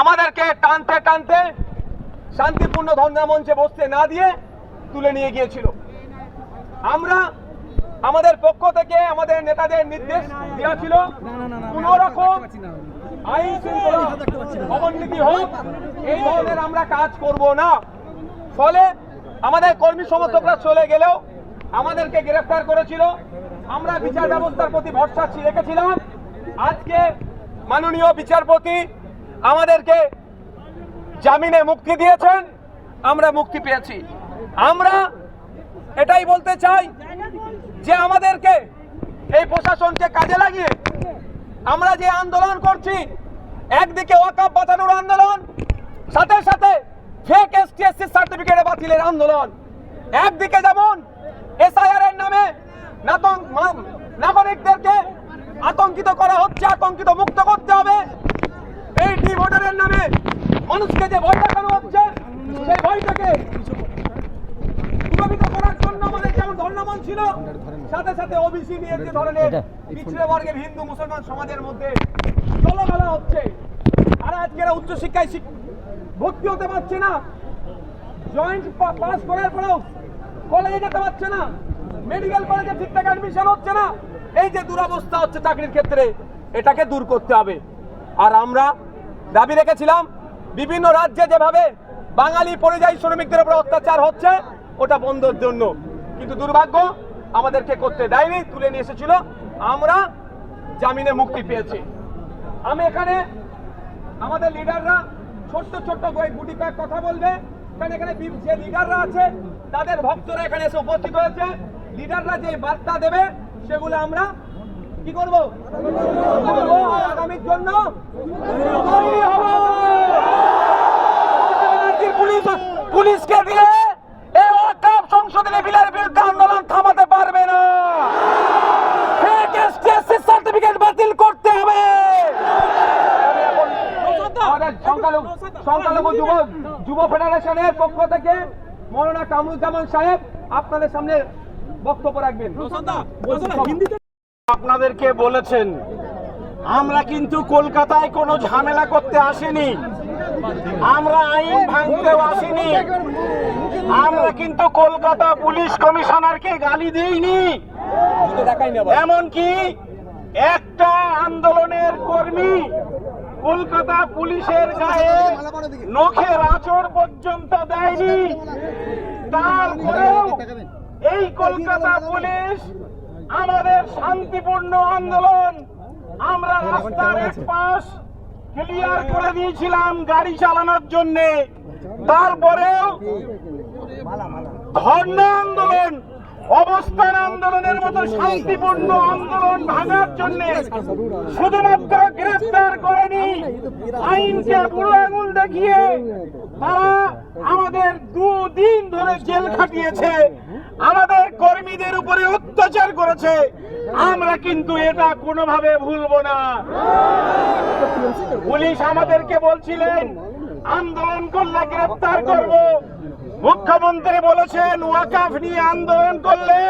আমাদেরকে টানতে টানতে শান্তিপূর্ণ ধর্ণা মঞ্চে বসতে না দিয়ে তুলে নিয়ে গিয়েছিল। আমরা আমাদের পক্ষ থেকে আমাদের নেতাদের নির্দেশ দেওয়া ছিল কোন রকম আইন শৃঙ্খলা অবনতি হোক, এই ধরনের আমরা কাজ করব না। ফলে আমাদের কর্মী সমর্থকরা চলে গেলেও আমাদেরকে গ্রেফতার করেছিল। আমরা বিচার ব্যবস্থার প্রতি ভরসা রেখেছিলাম। আজকে মাননীয় বিচারপতি আমাদেরকে জামিনে মুক্তি দিয়েছেন, আমরা মুক্তি পেয়েছি। আমরা এটাই বলতে চাই যে আমাদেরকে এই প্রশাসনকে কাজে লাগিয়ে আমরা যে আন্দোলন করছি, একদিকে ওয়াকাপ বাঁচানোর আন্দোলন, সাথে সাথে ফেক এসটিএসসি সার্টিফিকেট বাতিলের আন্দোলন। একদিকে যেমন এসআইআর এর নামে নাগরিকদেরকে আতঙ্কিত করা হচ্ছে, আতঙ্কিত মুক্ত করতে হবে ভোটারের নামে মানুষকে যে ভয় দেখানো হচ্ছে সেই ভয়টাকে প্রভাবিত করার জন্য আমাদের যেমন ধর্ণামন ছিল সাথে সাথে ওবিসি নিয়ে যে ধরনের পিছিয়ে বর্গের হিন্দু মুসলমান সমাজের মধ্যে চলবেলা হচ্ছে আর আজকে এরা উচ্চশিক্ষায় শিক- ভর্তি হতে পারছে না। জয়েন্ট পাস করার পরেও কলেজে যেতে পারছে না। মেডিকেল কলেজে ঠিকঠাক অ্যাডমিশন হচ্ছে না। এই যে দুরবস্থা হচ্ছে চাকরির ক্ষেত্রে এটাকে দূর করতে হবে। আর আমরা দাবি রেখেছিলাম, বিভিন্ন রাজ্যে যেভাবে বাঙালি পরিযায়ী শ্রমিকদের উপর অত্যাচার হচ্ছে, ওটা বন্ধর জন্য। কিন্তু দুর্ভাগ্য, আমাদেরকে করতে দেয়নি, তুলে নিয়ে এসেছিল। আমরা জামিনে মুক্তি পেয়েছি। আমি এখানে আমাদের লিডাররা ছোট্ট ছোট্ট গুটি প্যাক কথা বলবে। এখানে বি- যে লিডাররা আছে, তাদের ভক্তরা এখানে এসে উপস্থিত হয়েছে। লিডাররা যে বার্তা দেবে, সেগুলো আমরা কি করব বলব আর আগামীর জন্য তৈরি হব। ব্যানার্জির পুলিশ পুলিশকে দিয়ে এই ওয়াকাব সংশোধনী বিলের বিরুদ্ধে আন্দোলন থামাতে পারবে না ফেক এসটিএসসি সার্টিফিকেট বাতিল করতে হবে আমাদের সংখ্যালঘু সংখ্যালঘু যুব যুব ফেডারেশনের পক্ষ থেকে মৌলানা কামরুজ্জামান সাহেব আপনাদের সামনে বক্তব্য রাখবেন। আপনাদেরকে বলেছেন আমরা কিন্তু কলকাতায় কোনো ঝামেলা করতে আসিনি। আমরা আইন ভাঙতেও আসিনি। আমরা কিন্তু কলকাতা পুলিশ কমিশনারকে গালি দিইনি। এমনকি একটা আন্দোলনের কর্মী কলকাতা পুলিশের গায়ে নখের আচর পর্যন্ত দেয়নি। তারপরেও এই কলকাতা পুলিশ আমাদের শান্তিপূর্ণ আন্দোলন, আমরা রাস্তার এক পাশ ক্লিয়ার করে দিয়েছিলাম গাড়ি চালানোর জন্য। তারপরেও ধর্ণা আন্দোলন অবস্থান আন্দোলনের মতো শান্তিপূর্ণ আন্দোলন ভাঙার জন্য শুধুমাত্র গ্রেফতার করেনি, আইনকে বুড়ো আঙুল দেখিয়ে তারা আমাদের দুদিন ধরে জেল খাটিয়েছে, আমাদের কর্মীদের উপরে অত্যাচার করেছে, আমরা কিন্তু এটা কোনোভাবে ভুলবো না। পুলিশ আমাদেরকে বলছিলেন, আন্দোলন করলে গ্রেফতার করব মুখ্যমন্ত্রী বলেছেন, ওয়াকাফ নিয়ে আন্দোলন করলে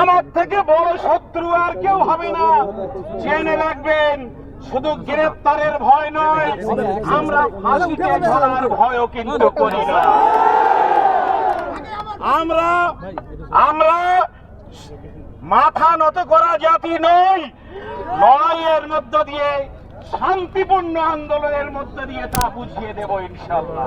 আমার থেকে বড় শত্রু আর কেউ হবে না। জেনে রাখবেন, শুধু গ্রেফতারের ভয় নয়, আমরা ফাঁসিতে ঝোলার ভয়ও কিন্তু করি না। আমরা আমরা মাথা নত করা জাতি নই, লড়াইয়ের মধ্য দিয়ে, শান্তিপূর্ণ আন্দোলনের মধ্য দিয়ে তা বুঝিয়ে দেব ইনশাল্লাহ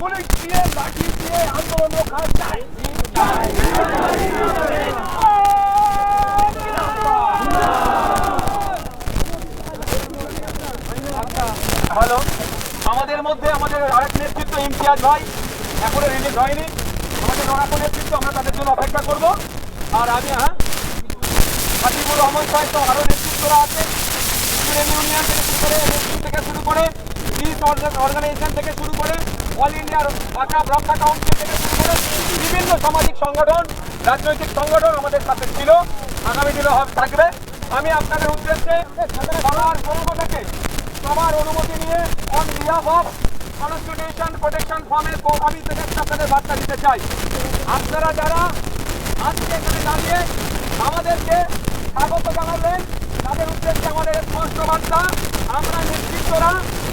পুলিশ দিয়ে লাঠি দিয়ে হ্যালো। আমাদের মধ্যে আমাদের আরেক নেতৃত্ব ইমতিয়াজ ভাই, এখনও রিলিজ হয়নি। আমাদের লড়াকু নেতৃত্ব, আমরা তাদের জন্য অপেক্ষা করব। আর আমি হ্যাঁ হাবিবুর রহমান সাহেব তো আরও নেতৃত্বরা আছে। ইউনিয়ন থেকে শুরু করে থেকে শুরু করে পিস অর্গানাইজেশন থেকে শুরু করে অল ইন্ডিয়ার বাঁকা রক্ষা কাউন্সিল থেকে শুরু করে বিভিন্ন সামাজিক সংগঠন, রাজনৈতিক সংগঠন আমাদের সাথে ছিল। আগামী দিনে থাকবে। আমি আপনাদের উদ্দেশ্যে সবার পক্ষ থেকে সবার অনুমতি নিয়ে on behalf of constitution protection ফর্মের আমি আপনাদের বার্তা দিতে চাই। আপনারা যারা আজকে এখানে দাঁড়িয়ে আমাদেরকে স্বাগত জানালেন, তাদের উদ্দেশ্যে আমাদের স্পষ্ট বার্তা, আমরা নেতৃত্বরা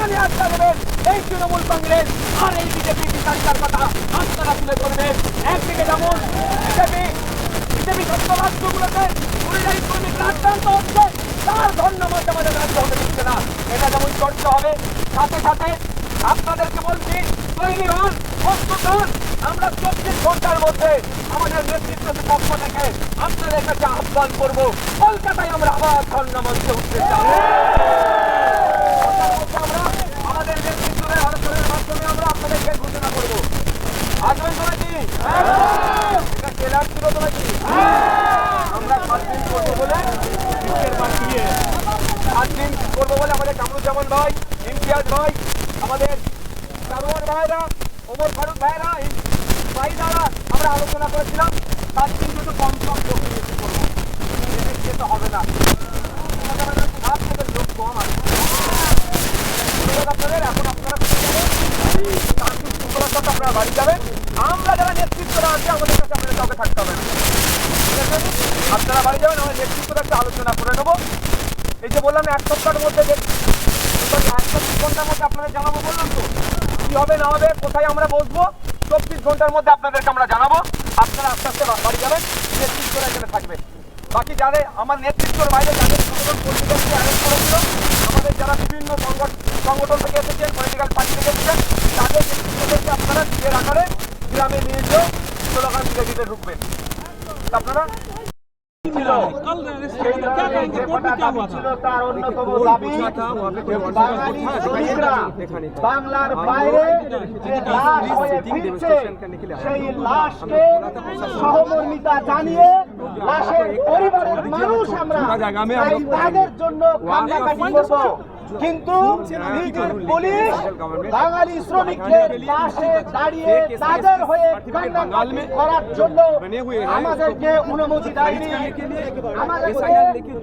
যেখানে আড্ডা দেবেন এই তৃণমূল কংগ্রেস আর এই বিজেপি বিচারিকার কথা আপনারা তুলে ধরবেন। একদিকে যেমন বিজেপি বিজেপি সত্য রাষ্ট্রগুলোতে পরিযায়ী শ্রমিকরা আক্রান্ত হচ্ছে, তার ধন্যবাদ আমাদের রাজ্য হতে দিচ্ছে না। এটা যেমন চর্চা হবে, সাথে সাথে আপনাদেরকে বলছি, তৈরি হন, প্রস্তুত হন। আমরা চব্বিশ ঘণ্টার মধ্যে আমাদের নেতৃত্বের পক্ষ থেকে আপনাদের কাছে আহ্বান করব, কলকাতায় আমরা আবার মঞ্চে উঠতে চাই আমরা আমাদের নেতৃত্বের আলোচনার মাধ্যমে আমরা আপনাদেরকে ঘোষণা করব। আসবেন তো নাকি এটা ট্রেলার ছিল তো নাকি আমরা সাত করব বলে সাত দিন করব বলে আমাদের কামরুজ্জামান ভাই, ইমতিয়াজ ভাই, আমাদের সারোয়ার ভাইরা ওমর ফারুক ভাইরা এই ভাইদারা আমরা আলোচনা করেছিলাম। দিন কিন্তু কম কম লোক নিয়ে করব হবে না লোক কম আছে ধন্যবাদ আপনাদের এখন আপনারা কোথায় যাবেন শান্তি শৃঙ্খলার আপনারা বাড়ি যাবেন। আমরা যারা নেতৃত্বরা আছে, আমাদের কাছে আপনাদের কাউকে থাকতে হবে না। আপনারা বাড়ি যাবেন, আমরা নেতৃত্বরা একটা আলোচনা করে নেব। এই যে বললাম এক সপ্তাহের মধ্যে দেখ চব্বিশ ঘণ্টার মধ্যে আপনাদের জানাব বললাম তো? কি হবে, না হবে, কোথায় আমরা বসবো? চব্বিশ ঘণ্টার মধ্যে আপনাদেরকে আমরা জানাব। আপনারা আস্তে আস্তে বাড়ি যাবেন, নেতৃত্বরা এখানে থাকবে। বাকি যাদের আমার নেতৃত্বের বাইরে যাদের সংগঠন কর্মীদেরকে অ্যারেস্ট করেছিল, আমাদের যারা বিভিন্ন সংগঠন সংগঠন থেকে এসেছেন পলিটিক্যাল পার্টি থেকে এসেছেন তাদের গ্রামে নিয়ে যেও দিতে দিতে ঢুকবেন আপনারা? বাংলার বাইরে যে লাশ হয়ে ফিরছে সেই লাশকে সহমর্মিতা জানিয়ে লাশের পরিবারের মানুষ আমরা তাদের জন্য কান্নাকাটি করব। কিন্তু নিজের পুলিশ বাঙালি শ্রমিকদের পাশে দাঁড়িয়ে তাদের হয়ে কান্নাকাটি করার জন্য আমাদেরকে অনুমতি দেয়নি আমাদেরকে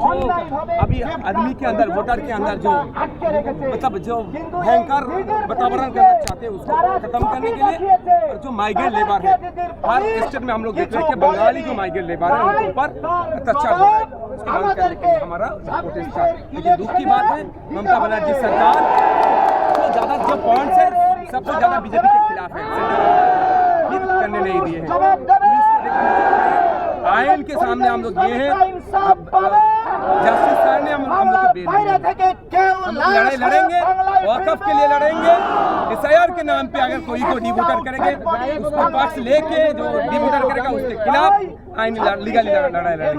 অন্যায়ভাবে अभी आदमी के अंदर वोटर के अंदर जो আটকে রেখেছে मतलब जो কিন্তু এই भयंकर নিজের वातावरण পুলিশকে करना चाहते हैं उसको যারা खत्म करने के लिए চোখে দেখিয়েছে, और जो माइग्रेट लेबर তাদেরকে है দিদির हर পুলিশ स्टेट में हम लोग देख रहे हैं कि কিছু बंगाली বলেনি। जो माइग्रेट लेबर है उनके ऊपर তাই अत्याचार তার हो रहा है জবাব उसके बाद करने के लिए हमारा प्रोटेस्ट था ছাব্বিশের लेकिन दुख की बात है ममता बनर्जी सरकार जो ज्यादा जो पॉइंट है सबसे ज्यादा बीजेपी के खिलाफ है हित करने नहीं दिए हैं জবাব দেবে आयन के सामने हम लोग ये हैं ইনসাফ পাবে जस्टिस सर ने हम हम लोग বাংলার को बेल বাইরে दी है। থেকে কেউ हम लोग লাশ लड़ाई হয়ে लड़ेंगे বাংলায় वकफ के ফিরবে। लिए लड़ेंगे एस के नाम पे अगर कोई को डिवोटर करेंगे उसको पक्ष लेके जो डिवोटर करेगा उसके खिलाफ आईनी लीगली लड़ाई এর